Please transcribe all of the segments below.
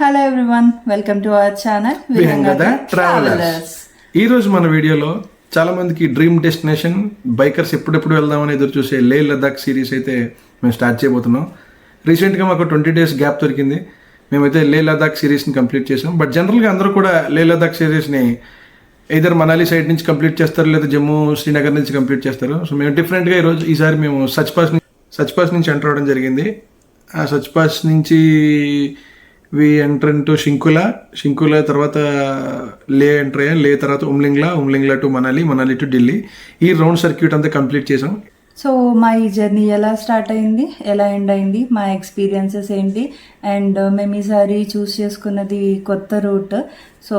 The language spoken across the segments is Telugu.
Hello everyone welcome to our channel Vihangada travellers ఈ రోజు మన వీడియోలో చాలా మందికి డ్రీమ్ డెస్టినేషన్ బైకర్స్ ఎప్పుడెప్పుడు వెళ్దామని ఎదురు చూసే లే లద్దాఖ్ సిరీస్ అయితే మేము స్టార్ట్ చేయబోతున్నాం. రీసెంట్గా మాకు ట్వంటీ డేస్ గ్యాప్ దొరికింది. మేమైతే లే లద్దాఖ్ సిరీస్ని కంప్లీట్ చేసాం బట్ జనరల్గా అందరూ కూడా లే లద్దాఖ్ సిరీస్ని ఇద్దరు మనాలి సైడ్ నుంచి కంప్లీట్ చేస్తారు లేదా జమ్మూ శ్రీనగర్ నుంచి కంప్లీట్ చేస్తారు. సో మేము డిఫరెంట్గా ఈరోజు ఈసారి మేము సచ్ పాస్ సచ్ పాస్ నుంచి ఎంటర్ అవ్వడం జరిగింది. ఆ సచ్ పాస్ నుంచి వి ఎంటర్ టు షింకుల షింకుల తర్వాత లే ఎంటర్ అయ్యాం లే తర్వాత ఉమ్లింగ్లా ఉమ్లింగ్లా టు మనాలి మనాలి టు ఢిల్లీ ఈ రౌండ్ సర్క్యూట్ అంతా కంప్లీట్ చేసాం సో మా ఈ జర్నీ ఎలా స్టార్ట్ అయింది? ఎలా ఎండ్ అయింది? మా ఎక్స్పీరియన్సెస్ ఏంటి? అండ్ uh, మేము ఈసారి చూస్ చేసుకున్నది కొత్త రూట్ సో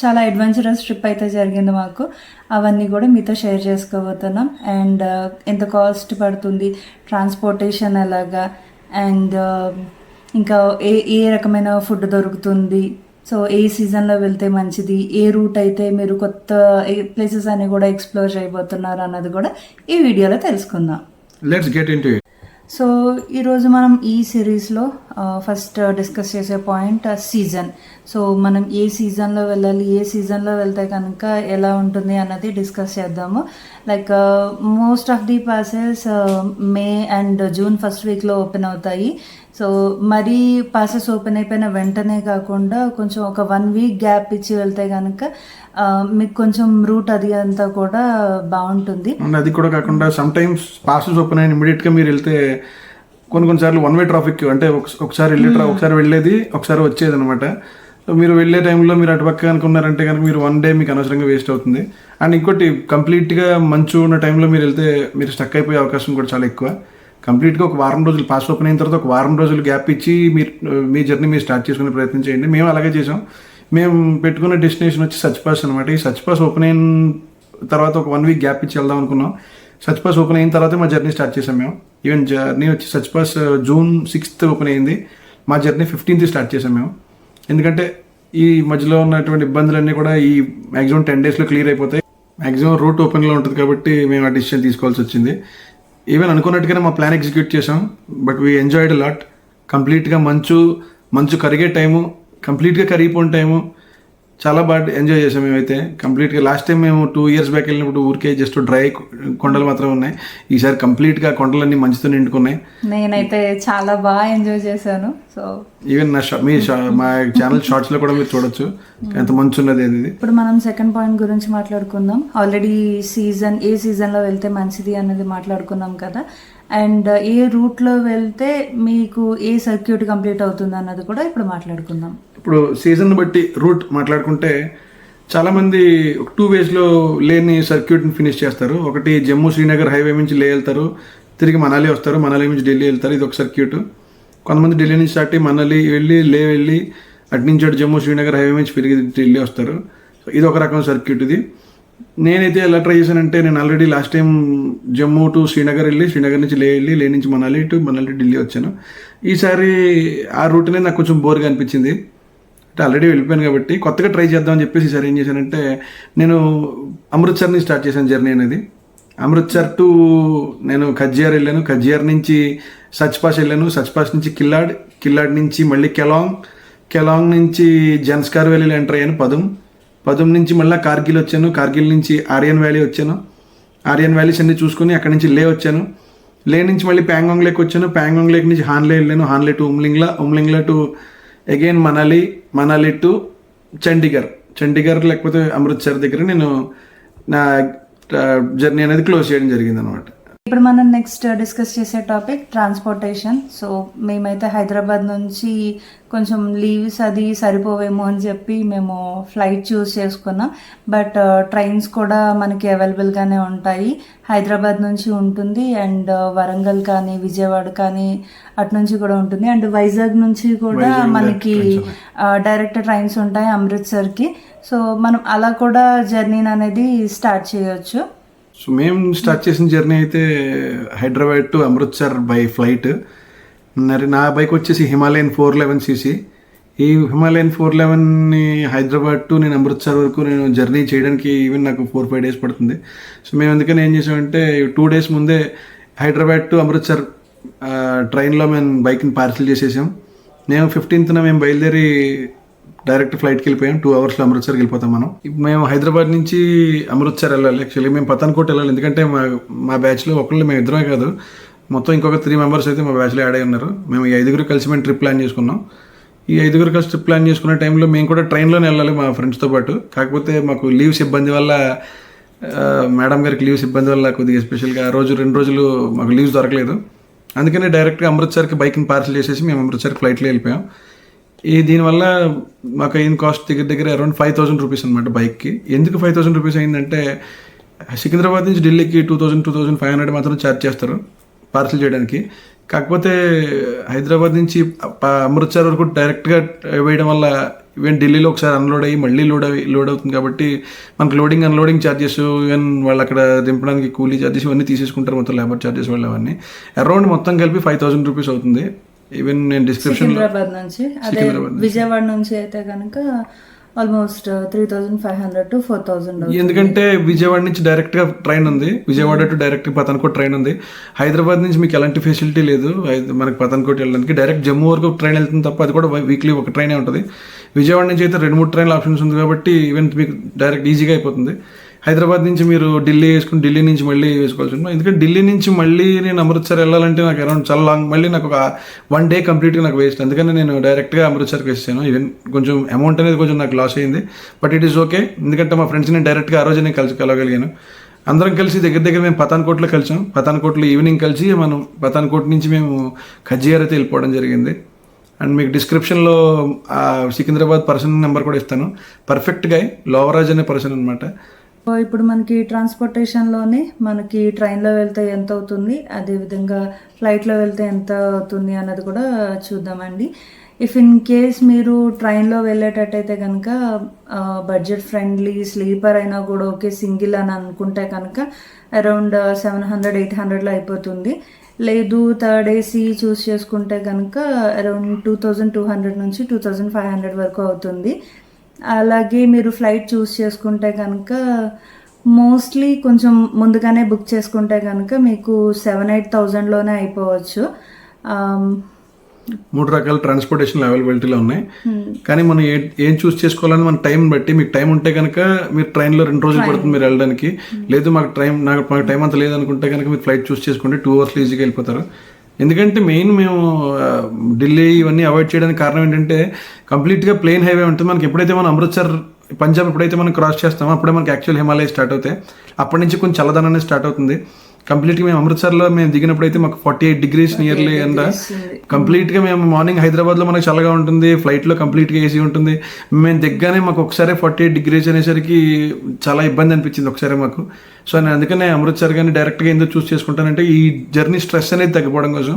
చాలా అడ్వెంచరస్ ట్రిప్ అయితే జరిగింది మాకు. అవన్నీ కూడా మీతో షేర్ చేసుకోబోతున్నాం. అండ్ uh, ఎంత కాస్ట్ పడుతుంది? ట్రాన్స్పోర్టేషన్ ఎలాగా? అండ్ ఇంకా ఏ ఏ రకమైన ఫుడ్ దొరుకుతుంది? సో ఏ సీజన్లో వెళ్తే మంచిది? ఏ రూట్ అయితే మీరు కొత్త ప్లేసెస్ అన్ని కూడా ఎక్స్ప్లోర్ చేయబోతున్నారు అన్నది కూడా ఈ వీడియోలో తెలుసుకుందాం. Let's get in it so ఈరోజు మనం ఈ సిరీస్లో ఫస్ట్ డిస్కస్ చేసే పాయింట్ సీజన్ సో మనం ఏ సీజన్లో వెళ్ళాలి? ఏ సీజన్లో వెళ్తే కనుక ఎలా ఉంటుంది అన్నది డిస్కస్ చేద్దాము. Like most of the passes May and June first వీక్లో ఓపెన్ అవుతాయి. సో మరీ పాసెస్ ఓపెన్ అయిపోయిన వెంటనే కాకుండా కొంచెం ఒక వన్ వీక్ గ్యాప్ ఇచ్చి వెళ్తే కనుక మీకు కొంచెం రూట్ అది అంతా కూడా బాగుంటుంది. అది కూడా కాకుండా సమ్ టైమ్స్ పాసెస్ ఓపెన్ అయిన ఇమీడియట్గా మీరు వెళ్తే కొన్ని కొన్నిసార్లు వన్ వే ట్రాఫిక్ అంటే ఒక- ఒకసారి వెళ్ళే ట్రా- ఒకసారి వెళ్ళేది ఒకసారి వచ్చేది అనమాట మీరు వెళ్ళే టైంలో మీరు అటు పక్క అనుకున్నారంటే కనుక మీరు వన్ డే మీకు అనవసరంగా వేస్ట్ అవుతుంది. అండ్ ఇంకోటి కంప్లీట్గా మంచు ఉన్న టైంలో మీరు వెళ్తే మీరు స్టక్ అయిపోయే అవకాశం కూడా చాలా ఎక్కువ. కంప్లీట్గా ఒక వారం రోజులు పాస్ ఓపెన్ అయిన తర్వాత ఒక వారం రోజులు గ్యాప్ ఇచ్చి మీరు మీ జర్నీ మీరు స్టార్ట్ చేసుకునే ప్రయత్నం చేయండి. మేము అలాగే చేసాం మేము పెట్టుకున్న డెస్టినేషన్ వచ్చి సచ్ పాస్ అనమాట ఈ సచ్ పాస్ ఓపెన్ అయిన తర్వాత ఒక వన్ వీక్ గ్యాప్ ఇచ్చి వెళ్దాం అనుకున్నాం. సచ్ పాస్ ఓపెన్ అయిన తర్వాత మా జర్నీ స్టార్ట్ చేసాం మేము. ఈవెన్ జర్నీ వచ్చి Sach Pass June sixth open అయింది. మా జర్నీ ఫిఫ్టీన్త్ స్టార్ట్ చేసాం మేము. ఎందుకంటే ఈ మధ్యలో ఉన్నటువంటి ఇబ్బందులన్నీ కూడా ఈ మ్యాక్సిమం టెన్ డేస్లో క్లియర్ అయిపోతాయి. మ్యాక్సిమం రూట్ ఓపెన్లో ఉంటుంది కాబట్టి మేము ఆ డిసిషన్ తీసుకోవాల్సి వచ్చింది. ఈవెన్ అనుకున్నట్టుగానే మా ప్లాన్ ఎగ్జిక్యూట్ చేసాం బట్ వీ ఎంజాయిడ్ లాట్ కంప్లీట్గా మంచు మంచు కరిగే టైము కంప్లీట్గా కరిగిపోయిన టైము చాలా బాగా ఎంజాయ్ చేసాం మేమైతే. కంప్లీట్గా లాస్ట్ టైం మేము టూ ఇయర్స్ బ్యాక్ వెళ్ళినప్పుడు ఊరికే జస్ట్ డ్రై కొండలు మాత్రం ఉన్నాయి. ఈసారి కంప్లీట్గా కొండలన్నీ మంచుతో నిండుకున్నాయి. నేనైతే చాలా బాగా ఎంజాయ్ చేశాను. సో ఈవెన్ నా షా- మీ మా ఛానల్ షార్ట్స్లో కూడా మీరు చూడొచ్చు. ఎంత మంచు ఉన్నది అనేది ఇప్పుడు మనం సెకండ్ పాయింట్ గురించి మాట్లాడుకుందాం. ఆల్రెడీ సీజన్ ఏ సీజన్లో వెళ్తే మంచిది అన్నది మాట్లాడుకున్నాం కదా. అండ్ ఏ రూట్లో వెళ్తే మీకు ఏ సర్క్యూట్ కంప్లీట్ అవుతుంది అన్నది కూడా ఇప్పుడు మాట్లాడుకుందాం. ఇప్పుడు సీజన్ బట్టి రూట్ మాట్లాడుకుంటే చాలామంది టూ వేస్లో లేని సర్క్యూట్ని ఫినిష్ చేస్తారు. ఒకటి జమ్మూ శ్రీనగర్ హైవే నుంచి లే వెళ్తారు తిరిగి మనాలి వస్తారు మనాలి నుంచి ఢిల్లీ వెళ్తారు ఇది ఒక సర్క్యూట్ కొంతమంది ఢిల్లీ నుంచి స్టార్ట్ అయ్యి మనాలి వెళ్ళి లే వెళ్ళి అటు నుంచి అటు జమ్మూ శ్రీనగర్ హైవే నుంచి తిరిగి ఢిల్లీ వస్తారు. ఇది ఒక రకం సర్క్యూట్ ఇది. నేనైతే ఎలా ట్రై చేశానంటే నేను already last time Jammu to Srinagar వెళ్ళి శ్రీనగర్ నుంచి లే వెళ్ళి లే నుంచి మనాలి టు మనాలి ఢిల్లీ వచ్చాను. ఈసారి ఆ రూట్నే నాకు కొంచెం బోర్గా అనిపించింది. అంటే ఆల్రెడీ వెళ్ళిపోయాను కాబట్టి కొత్తగా ట్రై చేద్దామని చెప్పేసి ఈసారి ఏం చేశానంటే నేను అమృత్సర్ని స్టార్ట్ చేశాను జర్నీ అనేది. అమృత్సర్ టు నేను ఖజ్జియార్ వెళ్ళాను. కజ్జియార్ నుంచి సచ్పాస్ వెళ్ళాను. సచ్పాస్ నుంచి కిల్లాడ్ కిల్లాడ్ నుంచి మళ్ళీ కెలాంగ్ కెలాంగ్ నుంచి జన్స్కార్ వ్యాలీలో ఎంటర్ అయ్యాను పదం. పదం నుంచి మళ్ళీ కార్గిల్ వచ్చాను. కార్గిల్ నుంచి ఆర్యన్ వ్యాలీ వచ్చాను. ఆర్యన్ వ్యాలీస్ అన్ని చూసుకుని అక్కడి నుంచి లే వచ్చాను. లే నుంచి మళ్ళీ ప్యాంగాంగ్ లేక్ వచ్చాను. ప్యాంగాంగ్ లేక్ నుంచి హాన్లే వెళ్ళాను. Hanle to Umlingla Umlingla to again Manali Manali to Chandigarh Chandigarh లేకపోతే అమృత్సర్ దగ్గర నేను నా జర్నీ అనేది క్లోజ్ చేయడం జరిగింది అనమాట ఇప్పుడు మనం నెక్స్ట్ డిస్కస్ చేసే టాపిక్ ట్రాన్స్పోర్టేషన్ సో మేమైతే హైదరాబాద్ నుంచి కొంచెం లీవ్స్ అది సరిపోవేమో అని చెప్పి మేము ఫ్లైట్ చూస్ చేసుకున్నాం. బట్ ట్రైన్స్ కూడా మనకి అవైలబుల్గానే ఉంటాయి. హైదరాబాద్ నుంచి ఉంటుంది అండ్ వరంగల్ కానీ విజయవాడ కానీ అటు నుంచి కూడా ఉంటుంది. అండ్ వైజాగ్ నుంచి కూడా మనకి డైరెక్ట్ ట్రైన్స్ ఉంటాయి అమృత్సర్కి. సో మనం అలా కూడా జర్నీని అనేది స్టార్ట్ చేయొచ్చు. సో మేము స్టార్ట్ చేసిన జర్నీ అయితే Hyderabad to Amritsar by flight మరి నా బైక్ వచ్చేసి హిమాలయన్ ఫోర్ లెవెన్ సీసీ ఈ హిమాలయన్ ఫోర్ లెవెన్ని హైదరాబాద్ టు నేను అమృత్సర్ వరకు నేను జర్నీ చేయడానికి ఈవెన్ నాకు ఫోర్ ఫైవ్ డేస్ పడుతుంది. సో మేము అందుకని ఏం చేసామంటే టూ డేస్ ముందే హైదరాబాద్ టు అమృత్సర్ ట్రైన్లో మేము బైక్ని పార్సిల్ చేసేసాం. నేను ఫిఫ్టీన్త్న మేము బయలుదేరి డైరెక్ట్ ఫ్లైట్కి వెళ్ళిపోయాం. టూ అవర్స్లో అమృత్సర్కి వెళ్ళిపోతాం మనం. ఇప్పుడు మేము హైదరాబాద్ నుంచి అమృత్సర్ వెళ్ళాలి. యాక్చువల్లీ మేము పతన్కోట్ వెళ్ళాలి. ఎందుకంటే మా మా బ్యాచ్లో ఒకళ్ళు మేము ఇద్దరమే కాదు. మొత్తం ఇంకొక త్రీ మెంబర్స్ అయితే మా బ్యాచ్లో యాడ్ అయి ఉన్నారు. మేము ఈ ఐదుగురు కలిసి మేము ట్రిప్ ప్లాన్ చేసుకున్నాం. ఈ ఐదుగురు కలిసి ట్రిప్ ప్లాన్ చేసుకునే టైంలో మేము కూడా ట్రైన్లోనే వెళ్ళాలి మా ఫ్రెండ్స్తో పాటు. కాకపోతే మాకు లీవ్స్ ఇబ్బంది వల్ల మేడం గారికి లీవ్స్ ఇబ్బంది వల్ల కొద్దిగా ఎస్పెషల్గా ఆ రోజు రెండు రోజులు మాకు లీవ్స్ దొరకలేదు. అందుకనే డైరెక్ట్గా అమృత్సర్కి బైక్ని పార్సల్ చేసేసి మేము అమృత్సర్కి ఫ్లైట్లో వెళ్ళిపోయాం. ఈ దీనివల్ల మాకు అయిన కాస్ట్ దగ్గర దగ్గర అరౌండ్ ఫైవ్ థౌసండ్ రూపీస్ అనమాట బైక్కి ఎందుకు ఫైవ్ థౌసండ్ రూపీస్ అయిందంటే సికింద్రాబాద్ నుంచి ఢిల్లీకి two thousand two thousand five hundred మాత్రం ఛార్జ్ చేస్తారు పార్సల్ చేయడానికి. కాకపోతే హైదరాబాద్ నుంచి అమృత్సర్ వరకు డైరెక్ట్గా వేయడం వల్ల ఈవెన్ ఢిల్లీలో ఒకసారి అన్లోడ్ అయ్యి మళ్ళీ లోడ్ అయ్యి లోడ్ అవుతుంది కాబట్టి మనకు లోడింగ్ అన్లోడింగ్ ఛార్జెస్ ఈవెన్ వాళ్ళు అక్కడ దింపడానికి కూలీ ఛార్జెస్ ఇవన్నీ తీసేసుకుంటారు మొత్తం లేబర్ ఛార్జెస్ వాళ్ళు అవన్నీ అరౌండ్ మొత్తం కలిపి ఫైవ్ థౌసండ్ రూపీస్ అవుతుంది. ఈవెన్ నేను డిస్క్రిప్షన్ సికింద్రాబాద్ నుంచి అదే విజయవాడ నుంచి అయితే కనుక almost three thousand five hundred to four thousand ఎందుకంటే విజయవాడ నుంచి డైరెక్ట్గా ట్రైన్ ఉంది. Vijayawada to direct Pathankot train ఉంది. హైదరాబాద్ నుంచి మీకు ఎలాంటి ఫెసిలిటీ లేదు. మనకి పతన్కోట్ వెళ్ళడానికి డైరెక్ట్ జమ్మూ వరకు ట్రైన్ వెళ్తుంది తప్ప అది కూడా వీక్లీ ఒక ట్రైనే ఉంటుంది. విజయవాడ నుంచి అయితే రెండు మూడు ట్రైన్ల ఆప్షన్స్ ఉంది కాబట్టి ఈవెన్ మీకు డైరెక్ట్ ఈజీగా అయిపోతుంది. హైదరాబాద్ నుంచి మీరు ఢిల్లీ వేసుకుని ఢిల్లీ నుంచి మళ్ళీ వేసుకోవాల్సి ఉంటుంది. ఎందుకంటే ఢిల్లీ నుంచి మళ్ళీ నేను అమృత్సర్ వెళ్ళాలంటే నాకు అరౌండ్ చాలా లాంగ్ మళ్ళీ నాకు ఒక వన్ డే కంప్లీట్గా నాకు వేస్ట్ అందుకని నేను డైరెక్ట్గా అమృత్సర్కి వేసాను ఈవెన్ కొంచెం అమౌంట్ అనేది కొంచెం నాకు లాస్ అయింది. బట్ ఇట్ ఈస్ ఓకే ఎందుకంటే మా ఫ్రెండ్స్ నేను డైరెక్ట్గా ఆ రోజు నేను కలిసి కలవగలిగాను. అందరం కలిసి దగ్గర దగ్గర మేము పతాన్కోట్లో కలిసాం. పతాన్కోట్లో ఈవినింగ్ కలిసి మనం పతాన్కోట్ నుంచి మేము ఖజ్జియార్ అయితే వెళ్ళిపోవడం జరిగింది. అండ్ మీకు డిస్క్రిప్షన్లో సికింద్రాబాద్ పర్సన్ నెంబర్ కూడా ఇస్తాను. పర్ఫెక్ట్గా లోవరాజ్ అనే పర్సన్ అనమాట ఇప్పుడు మనకి ట్రాన్స్పోర్టేషన్లోనే మనకి ట్రైన్లో వెళ్తే ఎంత అవుతుంది అదేవిధంగా ఫ్లైట్లో వెళ్తే ఎంత అవుతుంది అన్నది కూడా చూద్దామండి. ఇఫ్ ఇన్ కేస్ మీరు ట్రైన్లో వెళ్ళేటట్టయితే కనుక బడ్జెట్ ఫ్రెండ్లీ స్లీపర్ అయినా కూడా ఓకే సింగిల్ అని అనుకుంటే కనుక అరౌండ్ సెవెన్ హండ్రెడ్ ఎయిట్ హండ్రెడ్లో అయిపోతుంది. లేదు థర్డ్ ఏసీ చూస్ చేసుకుంటే కనుక around two thousand two hundred నుంచి టూ థౌజండ్ ఫైవ్ హండ్రెడ్ వరకు అవుతుంది. అలాగే మీరు ఫ్లైట్ చూస్ చేసుకుంటే కనుక మోస్ట్లీ కొంచెం ముందుగానే బుక్ చేసుకుంటే కనుక మీకు సెవెన్ ఎయిట్ థౌజండ్లోనే అయిపోవచ్చు. మూడు రకాల ట్రాన్స్పోర్టేషన్ అవైలబిలిటీలో ఉన్నాయి. కానీ మనం ఏ ఏం చూస్ చేసుకోవాలని మన టైం బట్టి మీకు టైం ఉంటే కనుక మీరు ట్రైన్లో రెండు రోజులు పడుతుంది మీరు వెళ్ళడానికి. లేదు మాకు టైం నాకు మాకు టైం అంత లేదనుకుంటే కనుక మీరు ఫ్లైట్ చూస్ చేసుకుంటే టూ అవర్స్లో ఈజీగా వెళ్ళిపోతారు. ఎందుకంటే మెయిన్ మేము ఢిల్లీ ఇవన్నీ అవాయిడ్ చేయడానికి కారణం ఏంటంటే కంప్లీట్గా ప్లెయిన్ హైవే ఉంటుంది. మనకి ఎప్పుడైతే మనం అమృత్సర్ పంజాబ్ ఎప్పుడైతే మనం క్రాస్ చేస్తామో అప్పుడే మనకి యాక్చువల్ హిమాలయ స్టార్ట్ అవుతాయి. అప్పటి నుంచి కొంచెం చల్లదనం అనేది స్టార్ట్ అవుతుంది. కంప్లీట్గా మేము అమృత్సర్లో మేము దిగినప్పుడు అయితే మాకు ఫార్టీ ఎయిట్ డిగ్రీస్ నియర్లీ ఎండ కంప్లీట్గా మేము మార్నింగ్ హైదరాబాద్లో మనకు చల్లగా ఉంటుంది ఫ్లైట్లో కంప్లీట్గా ఏసీ ఉంటుంది. మేము దిగ్గానే మాకు ఒకసారి ఫార్టీ ఎయిట్ డిగ్రీస్ అనేసరికి చాలా ఇబ్బంది అనిపించింది ఒకసారి మాకు. సో నేను అందుకనే అమృత్సర్ కానీ డైరెక్ట్గా ఎందుకు చూస్ చేసుకుంటానంటే ఈ జర్నీ స్ట్రెస్ అనేది తగ్గిపోవడం కోసం.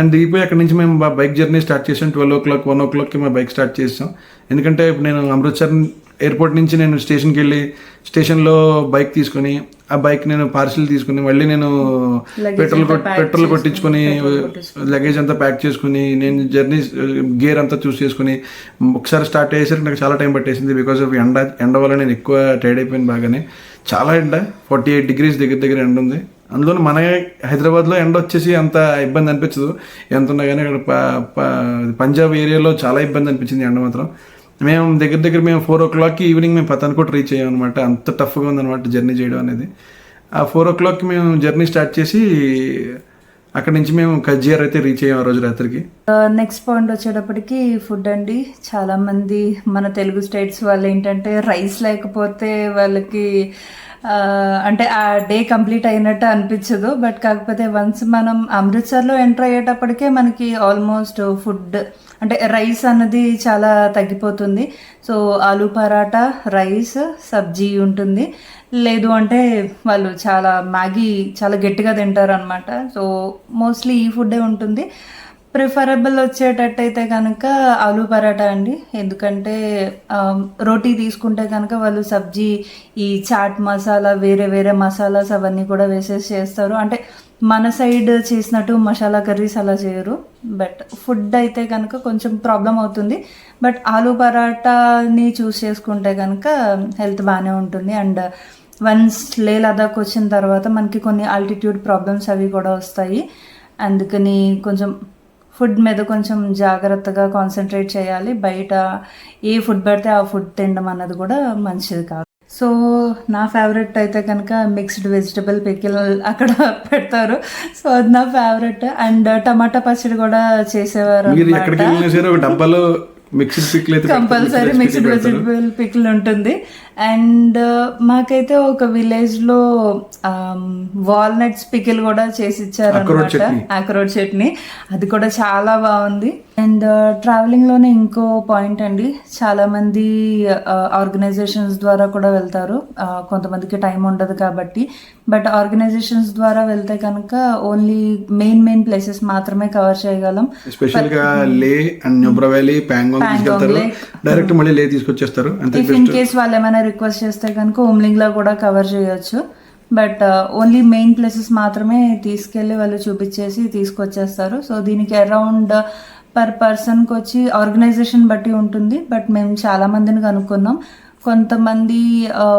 అండ్ దిగిపోయి అక్కడ నుంచి మేము బైక్ జర్నీ స్టార్ట్ చేసాం. ట్వెల్వ్ ఓ క్లాక్ వన్ ఓ క్లాక్కి మా బైక్ స్టార్ట్ చేసాం. ఎందుకంటే ఇప్పుడు నేను అమృత్సర్ ఎయిర్పోర్ట్ నుంచి నేను స్టేషన్కి వెళ్ళి స్టేషన్లో బైక్ తీసుకొని ఆ బైక్ నేను పార్సిల్ తీసుకుని మళ్ళీ నేను పెట్రోల్ పెట్రోల్ కొట్టించుకొని లగేజ్ అంతా ప్యాక్ చేసుకుని నేను జర్నీ గేర్ అంతా చూస్ చేసుకుని ఒకసారి స్టార్ట్ అయ్యేసరికి నాకు చాలా టైం పట్టేసింది బికాస్ ఆఫ్ ఎండ ఎండ వల్ల నేను ఎక్కువ టైర్డ్ అయిపోయాను బాగానే. చాలా ఎండ ఫార్టీ ఎయిట్ డిగ్రీస్ దగ్గర దగ్గర ఎండ ఉంది. అందులో మన హైదరాబాద్లో ఎండ వచ్చేసి అంత ఇబ్బంది అనిపించదు. ఎంత ఉన్నా కానీ ప- పంజాబ్ ఏరియాలో చాలా ఇబ్బంది అనిపించింది ఎండ మాత్రం. మేము దగ్గర దగ్గర మేము ఫోర్ ఓ క్లాక్కి ఈవినింగ్ మేము పతాన్కోట్ రీచ్ అయ్యాం అనమాట అంత టఫ్గా ఉందన్నమాట జర్నీ చేయడం అనేది. ఆ ఫోర్ ఓ క్లాక్కి మేము జర్నీ స్టార్ట్ చేసి అక్కడ నుంచి మేము కజ్జియర్ అయితే రీచ్ అయ్యాం ఆ రోజు రాత్రికి. నెక్స్ట్ పాయింట్ వచ్చేటప్పటికి ఫుడ్ అండి. చాలా మంది మన తెలుగు స్టేట్స్ వాళ్ళు ఏంటంటే రైస్ లేకపోతే వాళ్ళకి అంటే ఆ డే కంప్లీట్ అయినట్టు అనిపించదు. బట్ కాకపోతే వన్స్ మనం అమృత్సర్లో ఎంటర్ అయ్యేటప్పటికే మనకి ఆల్మోస్ట్ ఫుడ్ అంటే రైస్ అన్నది చాలా తగ్గిపోతుంది. సో ఆలూ పరాటా రైస్ సబ్జీ ఉంటుంది. లేదు అంటే వాళ్ళు చాలా మ్యాగీ చాలా గట్టిగా తింటారు అనమాట సో మోస్ట్లీ ఈ ఫుడ్డే ఉంటుంది. ప్రిఫరబుల్ వచ్చేటట్టయితే కనుక ఆలూ పరాటా అండి. ఎందుకంటే రోటీ తీసుకుంటే కనుక వాళ్ళు సబ్జీ ఈ చాట్ మసాలా వేరే వేరే మసాలాస్ అవన్నీ కూడా వేసేసి చేస్తారు. అంటే మన సైడ్ చేసినట్టు మసాలా కర్రీస్ అలా చేయరు. బట్ ఫుడ్ అయితే కనుక కొంచెం ప్రాబ్లం అవుతుంది. బట్ ఆలూ పరాటాని చూస్ చేసుకుంటే కనుక హెల్త్ బాగానే ఉంటుంది. అండ్ వన్స్ లే లదాఖ్ వచ్చిన తర్వాత మనకి కొన్ని ఆల్టిట్యూడ్ ప్రాబ్లమ్స్ అవి కూడా వస్తాయి. అందుకని కొంచెం ఫుడ్ మీద కొంచెం జాగ్రత్తగా కాన్సన్ట్రేట్ చేయాలి. బయట ఏ ఫుడ్ పెడితే ఆ ఫుడ్ తినడం అన్నది కూడా మంచిది కాదు. సో నా ఫేవరెట్ అయితే కనుక మిక్స్డ్ వెజిటబుల్ పికిల్ అక్కడ పెడతారు. సో అది నా ఫేవరెట్ అండ్ టమాటా పచ్చడి కూడా చేసేవారు డబ్బాలో మిక్స్డ్ పిక్లు అయితే కంపల్సరీ మిక్స్డ్ వెజిటబుల్ పికిల్ ఉంటుంది. అండ్ మాకైతే ఒక విలేజ్లో వాల్నట్స్ పికిల్ కూడా చేసి ఇచ్చారు. ఆక్రోట్ చట్నీ అది కూడా చాలా బాగుంది. అండ్ ట్రావెలింగ్లోనే ఇంకో పాయింట్ అండి. చాలా మంది ఆర్గనైజేషన్స్ ద్వారా కూడా వెళ్తారు. ఆ, కొంతమందికి టైం ఉండదు కాబట్టి. బట్ ఆర్గనైజేషన్స్ ద్వారా వెళ్తే కనుక ఓన్లీ మెయిన్ మెయిన్ ప్లేసెస్ మాత్రమే కవర్ చేయగలం. ఎస్పెషల్గా లే అండ్ న్యూబ్రా వ్యాలీ ప్యాంగాంగ్ తీసుకెళ్తారు. డైరెక్ట్ మళ్ళీ లే తీసుకొచ్చేస్తారు. ఇఫ్ ఇన్ కేస్ వాళ్ళు ఏమైనా రిక్వెస్ట్ చేస్తే కనుక ఓమ్లింగ్లో కూడా కవర్ చేయొచ్చు. బట్ ఓన్లీ మెయిన్ ప్లేసెస్ మాత్రమే తీసుకెళ్ళి వాళ్ళు చూపించేసి తీసుకొచ్చేస్తారు. సో దీనికి అరౌండ్ పర్ పర్సన్కి వచ్చి ఆర్గనైజేషన్ బట్టి ఉంటుంది బట్ మేము చాలా మందిని కనుక్కున్నాం. కొంతమంది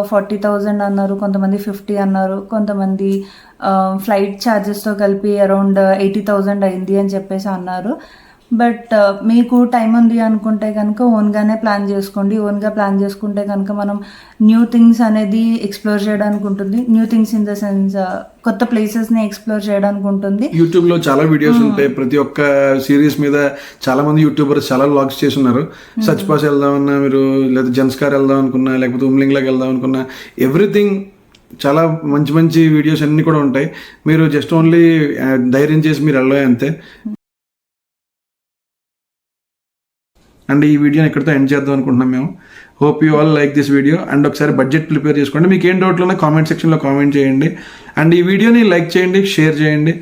ఫార్టీ థౌజండ్ అన్నారు కొంతమంది ఫిఫ్టీ అన్నారు కొంతమంది ఫ్లైట్ ఛార్జెస్తో కలిపి అరౌండ్ ఎయిటీ థౌజండ్ అయింది అని చెప్పేసి అన్నారు. బట్ మీకు టైం ఉంది అనుకుంటే కనుక ఓన్గానే ప్లాన్ చేసుకోండి. ఓన్గా ప్లాన్ చేసుకుంటే కనుక మనం న్యూ థింగ్స్ అనేది ఎక్స్ప్లోర్ చేయడానికి ఉంటుంది. New things in the sense కొత్త ప్లేసెస్ని ఎక్స్ప్లోర్ చేయడానికి ఉంటుంది. యూట్యూబ్లో చాలా వీడియోస్ ఉంటాయి. ప్రతి ఒక్క సిరీస్ మీద చాలా మంది యూట్యూబర్స్ చాలా వ్లాగ్స్ చేస్తున్నారు. సచ్ పాస్ వెళ్దామన్నా మీరు లేదా జెన్స్కార్ వెళ్దాం అనుకున్నా లేకపోతే ఉమ్లింగ్ లాగా వెళ్దాం అనుకున్నా ఎవ్రీథింగ్ చాలా మంచి మంచి వీడియోస్ అన్ని కూడా ఉంటాయి. మీరు జస్ట్ ఓన్లీ ధైర్యం చేసి మీరు వెళ్ళే అంతే అండ్ ఈ వీడియోని ఎక్కడితో ఎండ్ చేద్దాం అనుకుంటున్నాం మేము. Hope you all like this video and ఒకసారి బడ్జెట్ ప్రిపేర్ చేసుకోండి. మీకు ఏం డౌట్లు ఉన్నా కామెంట్ సెక్షన్లో కామెంట్ చేయండి. అండ్ ఈ వీడియోని లైక్ చేయండి షేర్ చేయండి.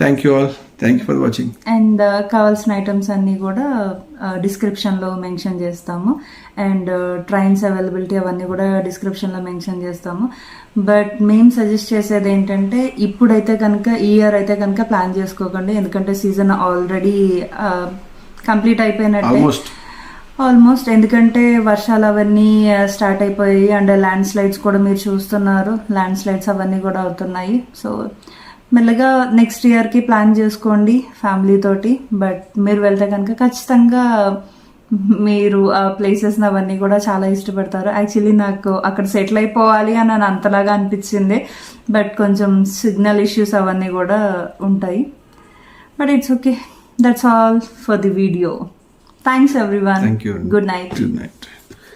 Thank you all thank you for watching and కావాల్సిన ఐటమ్స్ అన్నీ కూడా uh, డిస్క్రిప్షన్లో మెన్షన్ చేస్తాము. అండ్ ట్రైన్స్ అవైలబిలిటీ అవన్నీ కూడా డిస్క్రిప్షన్లో మెన్షన్ చేస్తాము. బట్ మేము సజెస్ట్ చేసేది ఏంటంటే ఇప్పుడైతే కనుక ఈ ఇయర్ అయితే కనుక ప్లాన్ చేసుకోకండి. ఎందుకంటే సీజన్ ఆల్రెడీ కంప్లీట్ అయిపోయినట్టే. ఆల్మోస్ట్ ఆల్మోస్ట్ ఎందుకంటే వర్షాలు అవన్నీ స్టార్ట్ అయిపోయాయి అండ్ ల్యాండ్ స్లైడ్స్ కూడా మీరు చూస్తున్నారు. ల్యాండ్ స్లైడ్స్ అవన్నీ కూడా అవుతున్నాయి. సో మెల్లగా నెక్స్ట్ ఇయర్కి ప్లాన్ చేసుకోండి ఫ్యామిలీ తోటి. బట్ మీరు వెళ్తే కనుక ఖచ్చితంగా మీరు ఆ ప్లేసెస్ అవన్నీ కూడా చాలా ఇష్టపడతారు. యాక్చువల్లీ నాకు అక్కడ సెటిల్ అయిపోవాలి అని అని అంతలాగా అనిపించింది. బట్ కొంచెం సిగ్నల్ ఇష్యూస్ అవన్నీ కూడా ఉంటాయి. But it's okay That's all for the video. Thanks everyone. Thank you. Good night. Good night.